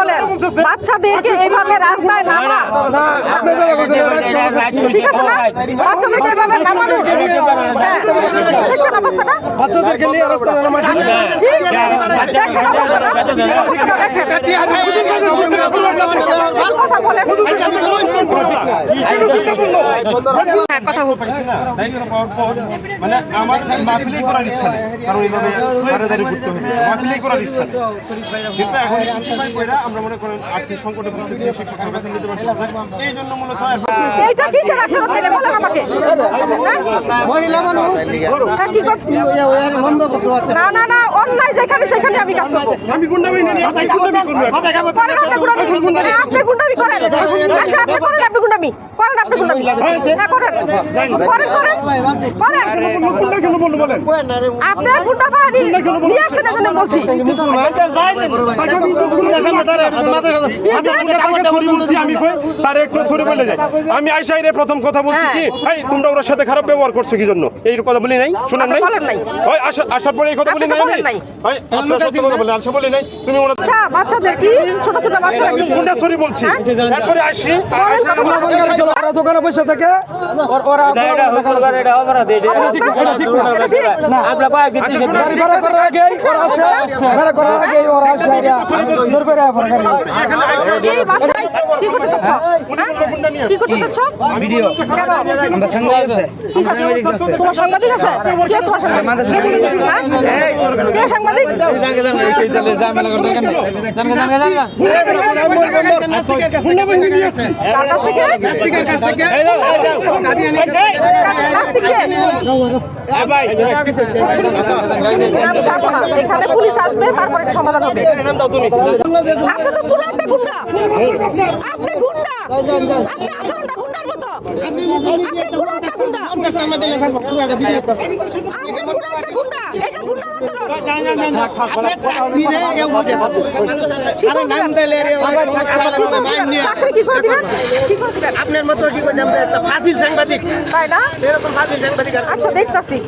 বলেন বাচ্চাদেরকে এইভাবে রাস্তায় নামা ঠিক আছে না বাচ্চাদেরকে এইভাবে নামানো হ্যাঁ, দেখছেন অবস্থাটা বাচ্চাদেরকে নিয়ে রাস্তায় নামা ঠিক দেখেন কথা বলেন হ্যাঁ কথা পর মানে আমার মাহফিলেই করার ইচ্ছা নেই কারণ এইভাবে দাঁড়িয়ে ঘুরতে হবে মাহফিলেই করার ইচ্ছা কিন্তু এখন কইরা আমরা মনে করেন আর্থিক সংকটে ভুগতেছি শিক্ষক বেতন পারছি এই জন্য মূলত এখন কিসের আচরণ বলেন আমাকে। হ্যাঁ? মহিলা মানুষ? হ্যাঁ, কি করছি? আছে। না না না অন্যায় যেখানে সেখানে আমি কাজ করব। আমি গুন্ডামি করব করেন আপনি গুন্ডামি। আপনি গুন্ডামি করেন। আচ্ছা আপনি করেন আপনি গুন্ডামি। করেন আপনি গুন্ডামি। হ্যাঁ করেন। করেন করেন। করেন। গুন্ডা কেন বলল বলেন আপনার গুন্ডা বাহিনী নিয়ে আসছেন এজন্য বলছি। আমি কই? তার একটু সরে বলে যাই। আমি আইসাই রে প্রথম কথা বলছি কি? এই তোমরা ওর সাথে খারাপ ব্যবহার করছ কি জন্য? এই কথা বলি নাই? শুনেন নাই? ওই আসার পরে এই কথা বলি নাই আমি? ওই আপনার সত্য কথা বলেন আসা বলি নাই তুমি ওরা আচ্ছা বাচ্চাদের কি? ছোট ছোট বাচ্চারা কি? কোনটা সরি বলছি। তারপরে আসি। বলেন কথা বলেন। ওরা দোকানে বসে থাকে। ওরা এটা হুকুম এটা অপরাধ এটা এটা ঠিক না, এটা ঠিক না। আমরা কয়েক থেকে ভাড়া করার আগে ওরা আসে। ভাড়া করার আগে ওরা আসে। আইরা দূর করে কি করতে চাচ্ছ? হ্যাঁ? কি করতে চাচ্ছ? ভিডিও। আমরা সাংবাদিক আছে। তোমার সাংবাদিক আছে? কে তোমার সাংবাদিক? হ্যাঁ? কে সাংবাদিক? কার কাছ থেকে কাছ থেকে আমি যাব না। এখানে পুলিশ আসবে তারপরে সমাধান হবে। আপনি তো পুরো একটা গুন্ডা। আপনি গুন্ডা। আপনি আচরণটা গুন্ডার মতো। আপনি পুরো একটা গুন্ডা। গুন্ডা। এটা আপনার মতো কি করে একটা ফাঁসির সাংবাদিক। তাই না? এরকম ফাঁসির সাংবাদিক আচ্ছা দেখতাছি।